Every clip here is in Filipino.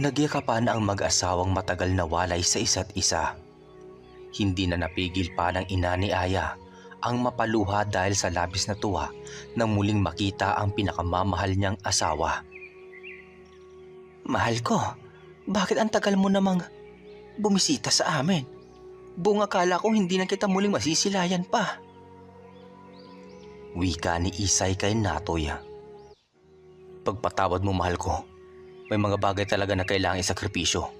Nagyakapan ang mag-asawang matagal na walay sa isa't isa. Hindi na napigil pa ng ina ni Aya ang mapaluha dahil sa labis na tuwa nang muling makita ang pinakamamahal niyang asawa. Mahal ko, bakit ang tagal mo namang bumisita sa amin? Buong akala ko hindi na kita muling masisilayan pa. Wika ni Isay kay Natoy. Pagpatawad mo mahal ko, may mga bagay talaga na kailangang isakripisyo.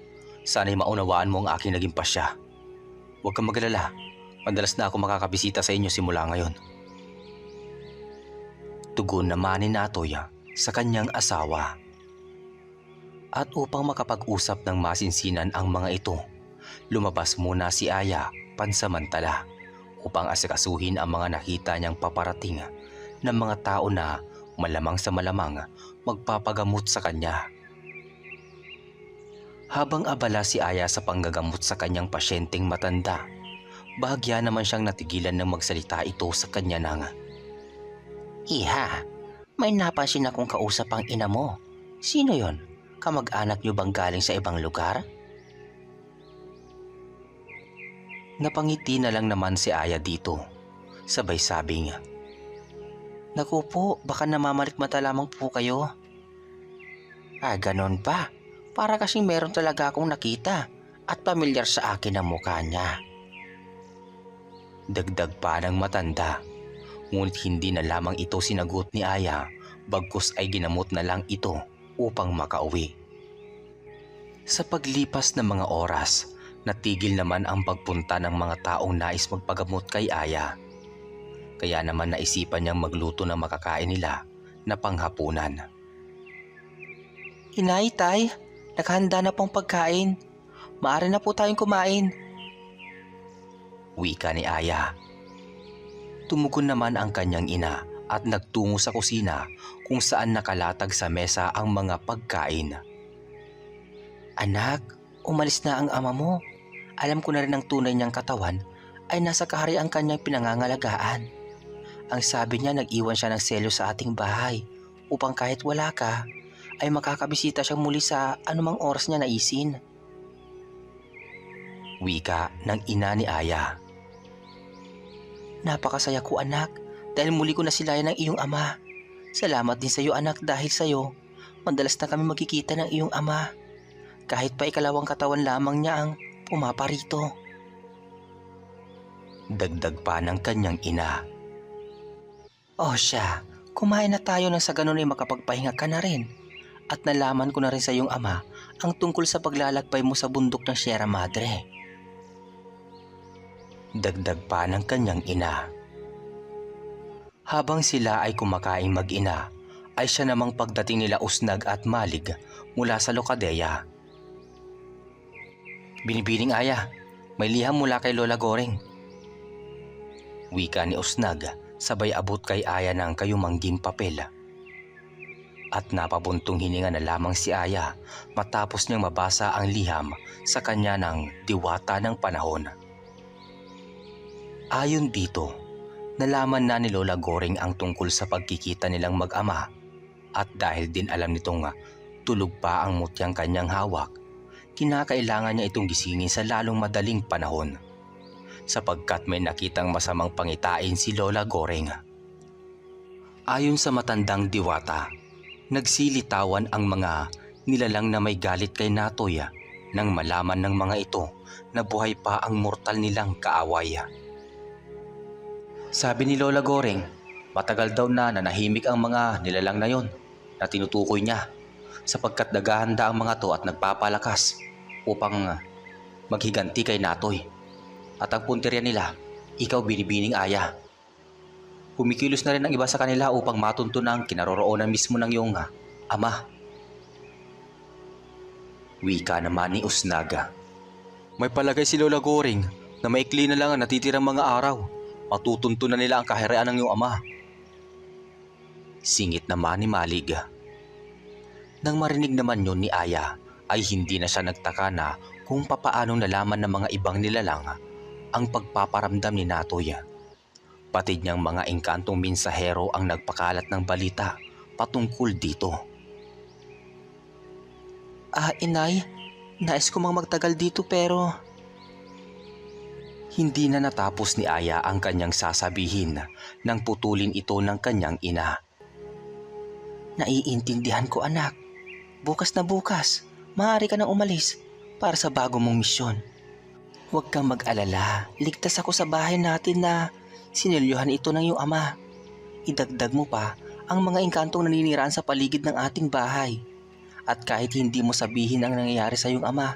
Sana'y maunawaan mo ang aking naging pasya. Huwag kang magalala, madalas na ako makakabisita sa inyo simula ngayon. Tugon naman ni Natoy sa kanyang asawa. At upang makapag-usap ng masinsinan ang mga ito, lumabas muna si Aya pansamantala upang asikasuhin ang mga nakita niyang paparating ng mga tao na malamang sa malamang magpapagamot sa kanya. Habang abala si Aya sa panggagamot sa kanyang pasyenteng matanda, bahagya naman siyang natigilan ng magsalita ito sa kanya nang, Iha, may napansin akong kausap ang ina mo. Sino yon? Kamag-anak niyo bang galing sa ibang lugar? Napangiti na lang naman si Aya dito. Sabay sabi niya. Naku po, baka namamalikmata lamang po kayo. Ah, ganon ba? Para kasing meron talaga akong nakita at pamilyar sa akin ang mukha niya. Dagdag pa ng matanda. Ngunit hindi na lamang ito sinagot ni Aya bagkus ay ginamot na lang ito upang makauwi. Sa paglipas ng mga oras, natigil naman ang pagpunta ng mga taong nais magpagamot kay Aya. Kaya naman naisipan niyang magluto ng makakain nila na panghapunan. Inay, tay, naghahanda na pong pagkain. Maaari na po tayong kumain. Wika ni Aya. Tumugon naman ang kanyang ina at nagtungo sa kusina kung saan nakalatag sa mesa ang mga pagkain. Anak, umalis na ang ama mo. Alam ko na rin ang tunay niyang katawan ay nasa kahari ang kanyang pinangangalagaan. Ang sabi niya nag-iwan siya ng selo sa ating bahay upang kahit wala ka ay makakabisita siya muli sa anumang oras niya naisin. Wika ng ina ni Aya. Napakasaya ko anak dahil muli ko nasilayan ng iyong ama. Salamat din sa iyo anak dahil sa iyo madalas na kami magkikita ng iyong ama. Kahit pa ikalawang katawan lamang niya ang pumaparito. Dagdag pa ng kanyang ina. O siya, kumain na tayo nang sa ganun ay makapagpahinga ka na rin. At nalaman ko na rin sa iyong ama ang tungkol sa paglalakbay mo sa bundok ng Sierra Madre. Dagdag pa ng kanyang ina. Habang sila ay kumakain mag-ina, ay siya namang pagdating nila usnag at malig mula sa Locadeya. Binibining aya, may liham mula kay Lola Goring. Wika ni Usnag sabay abot kay Aya ng kayumangging papel. At napabuntong hininga na lamang si Aya matapos niyang mabasa ang liham sa kanya ng diwata ng panahon. Ayon dito, nalaman na ni Lola Goring ang tungkol sa pagkikita nilang mag-ama at dahil din alam nitong tulog pa ang mutyang kanyang hawak, kinakailangan niya itong gisingin sa lalong madaling panahon sapagkat may nakitang masamang pangitain si Lola Goring. Ayon sa matandang diwata, nagsilitawan ang mga nilalang na may galit kay Natoy nang malaman ng mga ito na buhay pa ang mortal nilang kaaway. Sabi ni Lola Goring, matagal daw na nanahimik ang mga nilalang na yon na tinutukoy niya sapagkat naghahanda ang mga to at nagpapalakas upang maghiganti kay Natoy. At ang punteriya nila, ikaw binibining aya. Kumikilos na rin ang iba sa kanila upang matunto ang kinaroroonan mismo ng iyong ah, ama. Wika naman ni Usnaga. May palagay si Lola Goring na maikli na lang ang natitirang mga araw. Matutunto na nila ang kaharian ng iyong ama. Singit naman ni Malig. Nang marinig naman yun ni Aya, ay hindi na siya nagtaka na kung papaanong nalaman ng mga ibang nilalang ang pagpaparamdam ni Natoy. Pati niyang mga engkantong minsahero ang nagpakalat ng balita patungkol dito. Ah, inay, nais ko mang magtagal dito pero... Hindi na natapos ni Aya ang kanyang sasabihin nang putulin ito ng kanyang ina. Naiintindihan ko anak. Bukas na bukas, maaari ka nang umalis para sa bago mong misyon. Huwag kang mag-alala, ligtas ako sa bahay natin na sinilyohan ito ng iyong ama. Idagdag mo pa ang mga engkantong naniniraan sa paligid ng ating bahay. At kahit hindi mo sabihin ang nangyayari sa iyong ama,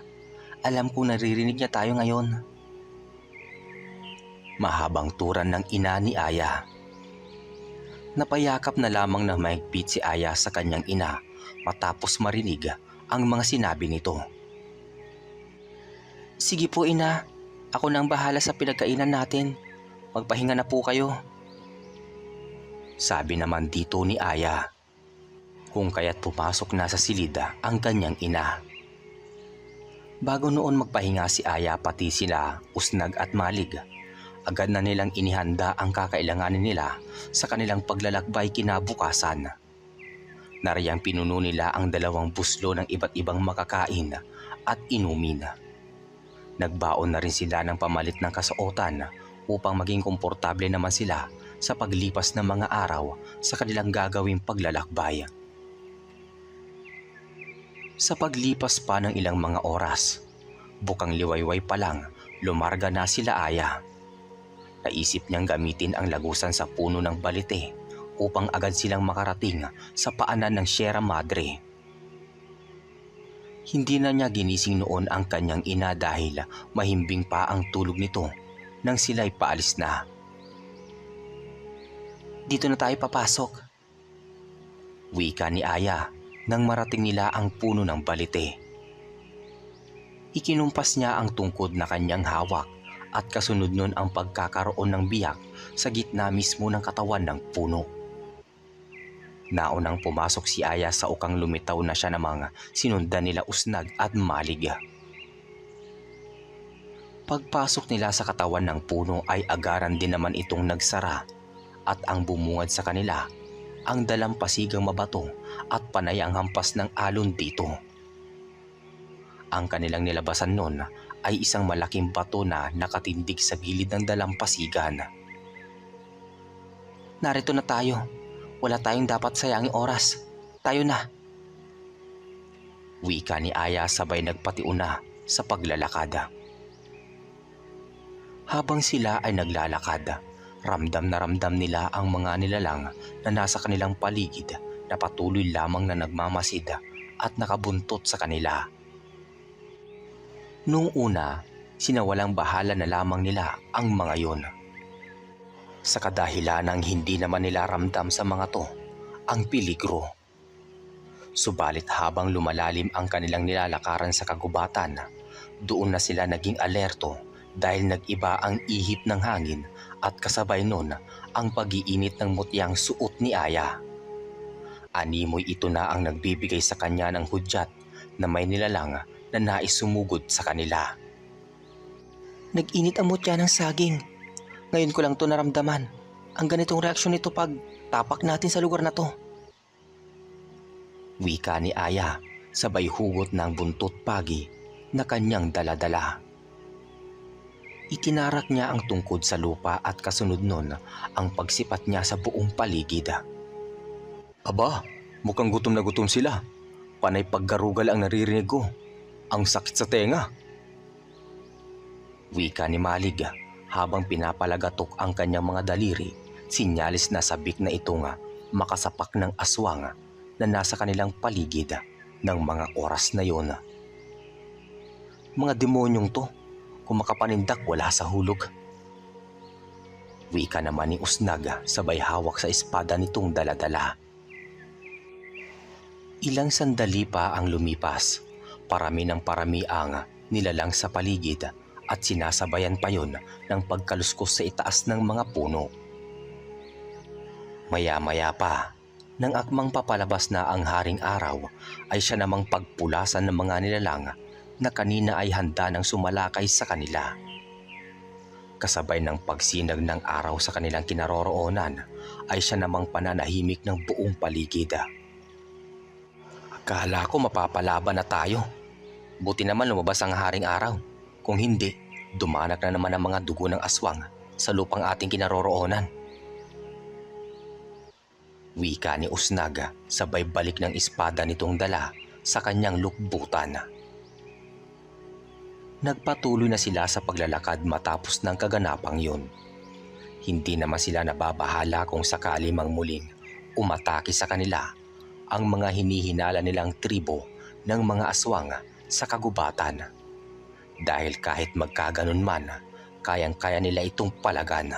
alam kong naririnig niya tayo ngayon. Mahabang turan ng ina ni Aya. Napayakap na lamang ng mahigpit si Aya sa kanyang ina matapos marinig ang mga sinabi nito. Sige po ina, ako nang bahala sa pinagkainan natin. Magpahinga na po kayo. Sabi naman dito ni Aya. Kung kaya't pumasok na sa silida ang kanyang ina. Bago noon magpahinga si Aya pati sila Usnag at Malig. Agad na nilang inihanda ang kakailanganin nila sa kanilang paglalakbay kinabukasan. Nariyang pinuno nila ang dalawang buslo ng iba't ibang makakain at inumin. Nagbaon na rin sila ng pamalit ng kasuotan upang maging komportable naman sila sa paglipas ng mga araw sa kanilang gagawing paglalakbay. Sa paglipas pa ng ilang mga oras, bukang liwayway pa lang, lumarga na sila Aya. Naisip niyang gamitin ang lagusan sa puno ng balite upang agad silang makarating sa paanan ng Sierra Madre. Hindi na niya ginising noon ang kanyang ina dahil mahimbing pa ang tulog nito nang sila'y paalis na. Dito na tayo papasok. Wika ni Aya nang marating nila ang puno ng balite. Ikinumpas niya ang tungkod na kanyang hawak at kasunod nun ang pagkakaroon ng biyak sa gitna mismo ng katawan ng puno. Naunang pumasok si Aya sa ukang lumitaw na siya namang sinundan nila usnag at malig. Pagpasok nila sa katawan ng puno ay agaran din naman itong nagsara at ang bumungad sa kanila ang dalampasigang mabato at panay ang hampas ng alon dito. Ang kanilang nilabasan nun ay isang malaking bato na nakatindig sa gilid ng dalampasigan. Narito na tayo. Wala tayong dapat sayangin oras. Tayo na. Wika ni Aya sabay nagpatiuna sa paglalakad. Habang sila ay naglalakad, ramdam na ramdam nila ang mga nilalang na nasa kanilang paligid na patuloy lamang na nagmamasid at nakabuntot sa kanila. Noong una, sinawalang bahala na lamang nila ang mga yon. Sa kadahilan ng hindi naman nila ramdam sa mga to ang peligro. Subalit habang lumalalim ang kanilang nilalakaran sa kagubatan, doon na sila naging alerto dahil nag-iba ang ihip ng hangin at kasabay nun ang pag-iinit ng mutyang suot ni Aya. Animoy ito na ang nagbibigay sa kanya ng hudyat na may nilalang na nais sumugod sa kanila. Nag-init ang mutya ng saging. Ngayon ko lang to naramdaman. Ang ganitong reaksyon nito pag tapak natin sa lugar na to. Wika ni Aya sabay hugot ng buntot pagi na kanyang daladala. Itinarak niya ang tungkod sa lupa at kasunod nun ang pagsipat niya sa buong paligid. Aba, mukhang gutom na gutom sila. Panay paggarugal ang naririnig ko. Ang sakit sa tenga. Wika ni Malig habang pinapalagatok ang kanyang mga daliri, sinyalis na sabik na ito nga makasapak ng aswang na nasa kanilang paligid ng mga oras na yon. Mga demonyong to, kung makapanindak wala sa hulog. Wika naman ni Usnag sabay hawak sa espada nitong daladala. Ilang sandali pa ang lumipas. Parami ng parami ang nilalang sa paligid at sinasabayan pa yon ng pagkaluskos sa itaas ng mga puno. Maya-maya pa, nang akmang papalabas na ang haring araw ay siya namang pagpulasan ng mga nilalang na kanina ay handa ng sumalakay sa kanila. Kasabay ng pagsinag ng araw sa kanilang kinaroroonan ay siya namang pananahimik ng buong paligid. Kala ko mapapalaban na tayo. Buti naman lumabas ang haring araw. Kung hindi, dumanak na naman ang mga dugo ng aswang sa lupang ating kinaroroonan. Wika ni Usnaga sabay balik ng espada nitong dala sa kanyang lukbutan. Nagpatuloy na sila sa paglalakad matapos ng kaganapang yun. Hindi naman sila nababahala kung sakali mang muling umatake sa kanila ang mga hinihinala nilang tribo ng mga aswang sa kagubatan. Dahil kahit magkaganon man, kayang-kaya nila itong palagan.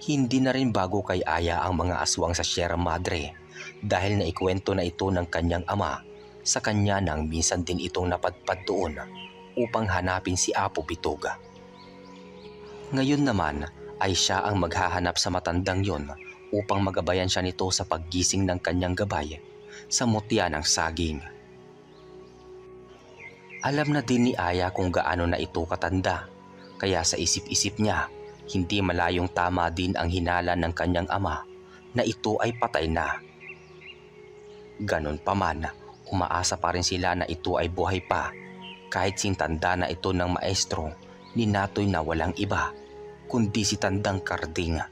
Hindi na rin bago kay Aya ang mga aswang sa Sierra Madre dahil naikwento na ito ng kanyang ama sa kanya nang minsan din itong napadpad doon upang hanapin si Apo Bitoga. Ngayon naman ay siya ang maghahanap sa matandang yon upang magabayan siya nito sa paggising ng kanyang gabay sa mutya ng saging. Alam na din ni Aya kung gaano na ito katanda, kaya sa isip-isip niya, hindi malayong tama din ang hinala ng kanyang ama na ito ay patay na. Ganon pa man, umaasa pa rin sila na ito ay buhay pa kahit sintanda na ito ng maestro ni Natoy na walang iba kundi si Tandang Karding.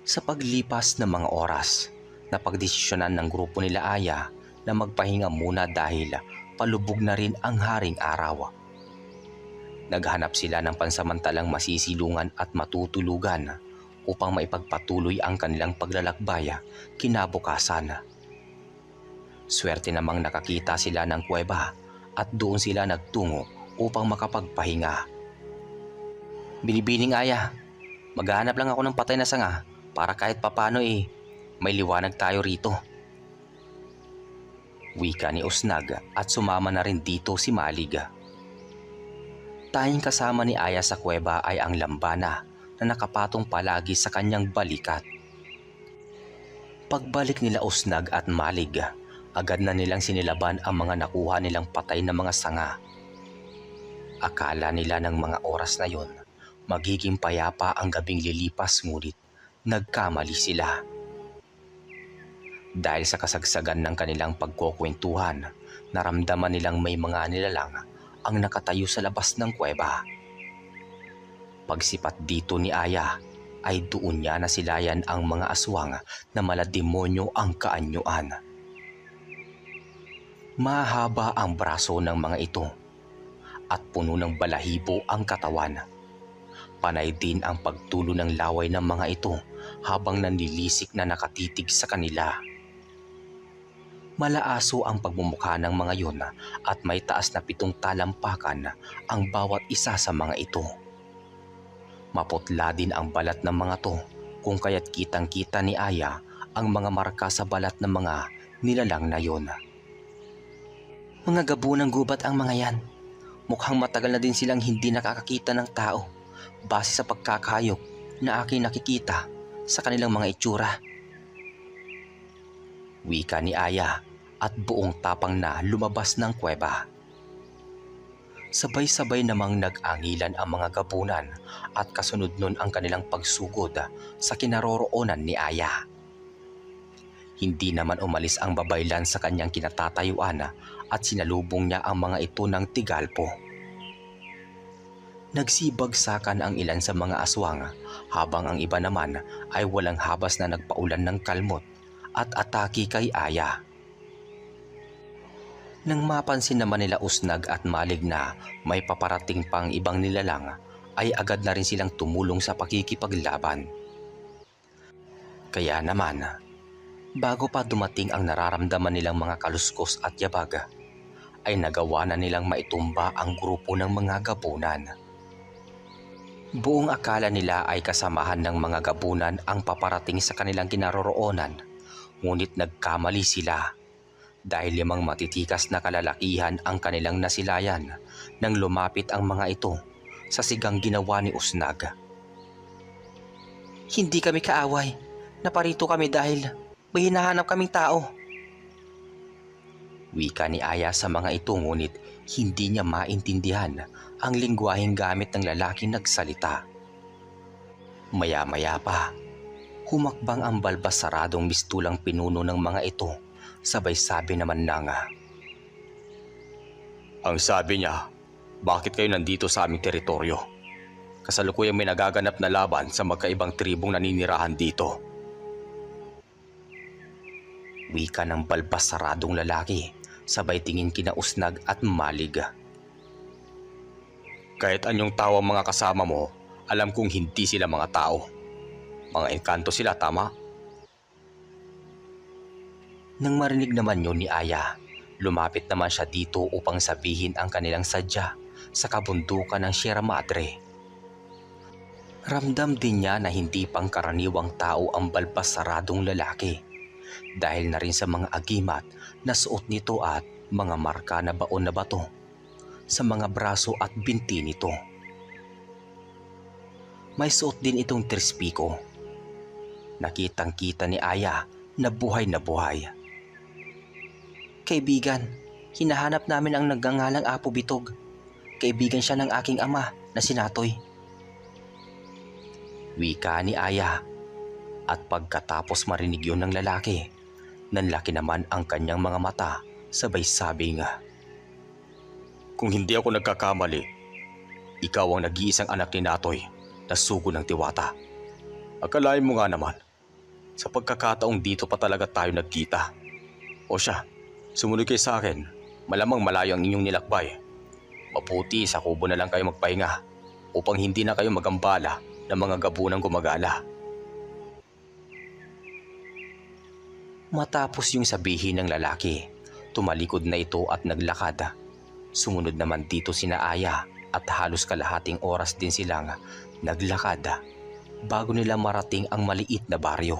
Sa paglipas ng mga oras, napagdesisyonan ng grupo nila Aya na magpahinga muna dahil palubog na rin ang haring araw. Naghanap sila ng pansamantalang masisilungan at matutulugan upang maipagpatuloy ang kanilang paglalakbaya kinabukasan. Swerte namang nakakita sila ng kuweba at doon sila nagtungo upang makapagpahinga. Binibining aya, maghahanap lang ako ng patay na sanga para kahit papano eh may liwanag tayo rito. Wika ni Usnag at sumama na rin dito si Maliga. Tayong kasama ni Aya sa kuweba ay ang lambana na nakapatong palagi sa kanyang balikat. Pagbalik nila Usnag at Malig, agad na nilang sinilaban ang mga nakuha nilang patay na mga sanga. Akala nila ng mga oras na yon, magiging payapa ang gabing lilipas ngunit nagkamali sila. Dahil sa kasagsagan ng kanilang pagkukwentuhan, naramdaman nilang may mga nilalang ang nakatayo sa labas ng kuweba. Pagsipat dito ni Aya, ay doon niya nasilayan ang mga aswang na malademonyo ang kaanyuan. Mahaba ang braso ng mga ito at puno ng balahibo ang katawan. Panay din ang pagtulo ng laway ng mga ito habang nanlilisik na nakatitig sa kanila. Malaaso ang pagmumukha ng mga yon at may taas na pitong talampakan ang bawat isa sa mga ito. Maputla din ang balat ng mga to kung kaya't kitang kita ni Aya ang mga marka sa balat ng mga nilalang na yon. Mga gabunang gubat ang mga yan. Mukhang matagal na din silang hindi nakakakita ng tao base sa pagkakayok na aking nakikita sa kanilang mga itsura. Wika ni Aya at buong tapang na lumabas ng kuweba. Sabay-sabay namang nag-angilan ang mga gabunan at kasunod nun ang kanilang pagsugod sa kinaroroonan ni Aya. Hindi naman umalis ang babaylan sa kanyang kinatatayuan at sinalubong niya ang mga ito ng tigalpo. Nagsibagsakan ang ilan sa mga aswang habang ang iba naman ay walang habas na nagpaulan ng kalmot at atake kay Aya. Nang mapansin naman nila Usnag at Malig na may paparating pang ibang nilalang ay agad na rin silang tumulong sa pakikipaglaban. Kaya naman, bago pa dumating ang nararamdaman nilang mga kaluskos at yabag, ay nagawa na nilang maitumba ang grupo ng mga gabunan. Buong akala nila ay kasamahan ng mga gabunan ang paparating sa kanilang kinaroroonan, ngunit nagkamali sila dahil limang matitikas na kalalakihan ang kanilang nasilayan nang lumapit ang mga ito sa sigang ginawa ni Usnag. Hindi kami kaaway. Naparito kami dahil may hinahanap kaming tao. Wika ni Aya sa mga ito ngunit hindi niya maintindihan ang lingwaheng gamit ng lalaking nagsalita. Maya-maya pa, Humakbang ang balbas saradong mistulang pinuno ng mga ito. Sabay sabi naman na nga. Ang sabi niya, bakit kayo nandito sa aming teritoryo? Kasalukuyang may nagaganap na laban sa magkaibang tribong naninirahan dito. Wika ng balbas saradong lalaki, sabay tingin kina Usnag at Malig. Kahit anyong tao ang mga kasama mo, alam kong hindi sila mga tao. Mga engkanto sila, tama? Nang marinig naman yun ni Aya, lumapit naman siya dito upang sabihin ang kanilang sadya sa kabundukan ng Sierra Madre. Ramdam din niya na hindi pangkaraniwang tao ang balbas saradong lalaki dahil na rin sa mga agimat na suot nito at mga marka na baon na bato sa mga braso at binti nito. May suot din itong trispiko. Nakitang kita ni Aya na buhay na buhay. Kaibigan, hinahanap namin ang nagngangalang Apo Bitog. Kaibigan siya ng aking ama na si Natoy. Wika ni Aya at pagkatapos marinig yun ng lalaki, nanlaki naman ang kanyang mga mata sabay sabi nga. Kung hindi ako nagkakamali, ikaw ang nag-iisang anak ni Natoy na sugo ng tiwata. Akalain mo nga naman, sa pagkakataong dito pa talaga tayo nagkita. O siya, sumunod kayo sa akin, malamang malayo ang inyong nilakbay. Maputi sa kubo na lang kayo magpahinga upang hindi na kayo magambala ng mga gabunang gumagala. Matapos yung sabihin ng lalaki, tumalikod na ito at naglakad. Sumunod naman dito sina Aya at halos kalahating oras din silang naglakad bago nila marating ang maliit na baryo.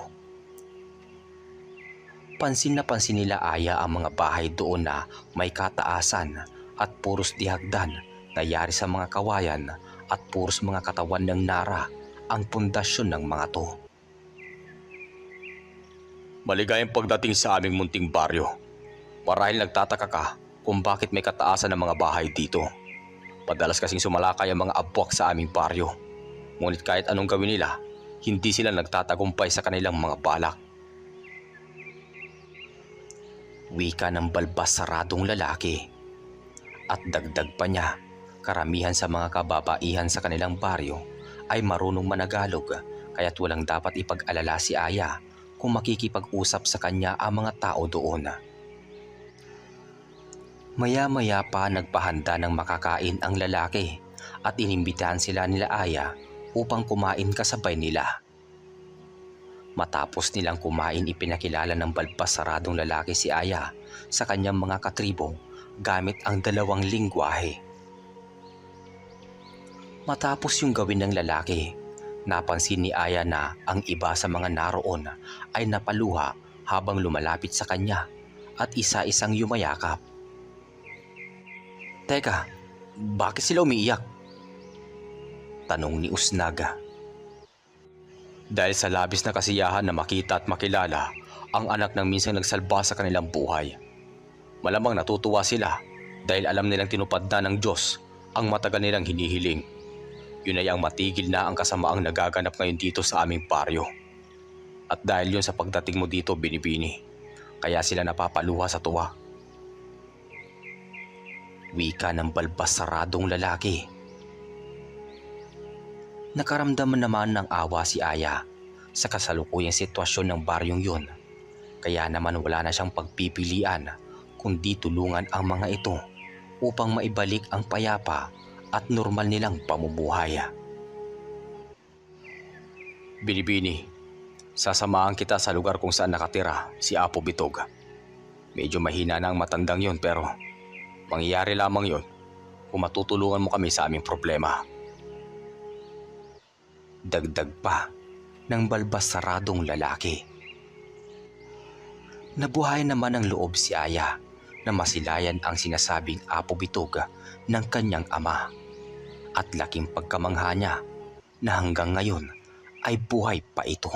Pansin na pansin nila Aya ang mga bahay doon na may kataasan at puros dihagdan na yari sa mga kawayan at puros mga katawan ng nara ang pundasyon ng mga to. Maligayang pagdating sa aming munting baryo. Marahil nagtataka ka kung bakit may kataasan ng mga bahay dito. Padalas kasing sumalakay ang mga abwak sa aming baryo. Ngunit kahit anong gawin nila, hindi sila nagtatagumpay sa kanilang mga balak. Wika ng balbas saradong lalaki. At dagdag pa niya, karamihan sa mga kababaihan sa kanilang baryo ay marunong managalog kaya't walang dapat ipag-alala si Aya kung makikipag-usap sa kanya ang mga tao doon. Maya-maya pa nagpahanda ng makakain ang lalaki at inimbitahan sila nila Aya upang kumain kasabay nila. Matapos nilang kumain ipinakilala ng balbas saradong lalaki si Aya sa kanyang mga katribo gamit ang dalawang lingwahe. Matapos yung gawin ng lalaki, napansin ni Aya na ang iba sa mga naroon ay napaluha habang lumalapit sa kanya at isa-isang yumayakap. Teka, bakit sila umiiyak? Tanong ni Usnaga. Dahil sa labis na kasiyahan na makita at makilala ang anak ng minsang nagsalba sa kanilang buhay. Malamang natutuwa sila dahil alam nilang tinupad na ng Diyos ang matagal nilang hinihiling. Yun ay ang matigil na ang kasamaang nagaganap ngayon dito sa aming baryo. At dahil yun sa pagdating mo dito, binibini, kaya sila napapaluha sa tuwa. Wika ng balbas saradong lalaki. Nakaramdaman naman ng awa si Aya sa kasalukuyang sitwasyon ng baryong yun. Kaya naman wala na siyang pagpipilian kundi tulungan ang mga ito upang maibalik ang payapa at normal nilang pamumuhay. Binibini, sasamahan kita sa lugar kung saan nakatira si Apo Bitog. Medyo mahina na ang matandang yon pero mangyayari lamang yon kung matutulungan mo kami sa aming problema. Dagdag pa ng balbas saradong lalaki. Nabuhay naman ang loob si Aya na masilayan ang sinasabing Apo Bitog ng kanyang ama at laking pagkamangha niya na hanggang ngayon ay buhay pa ito.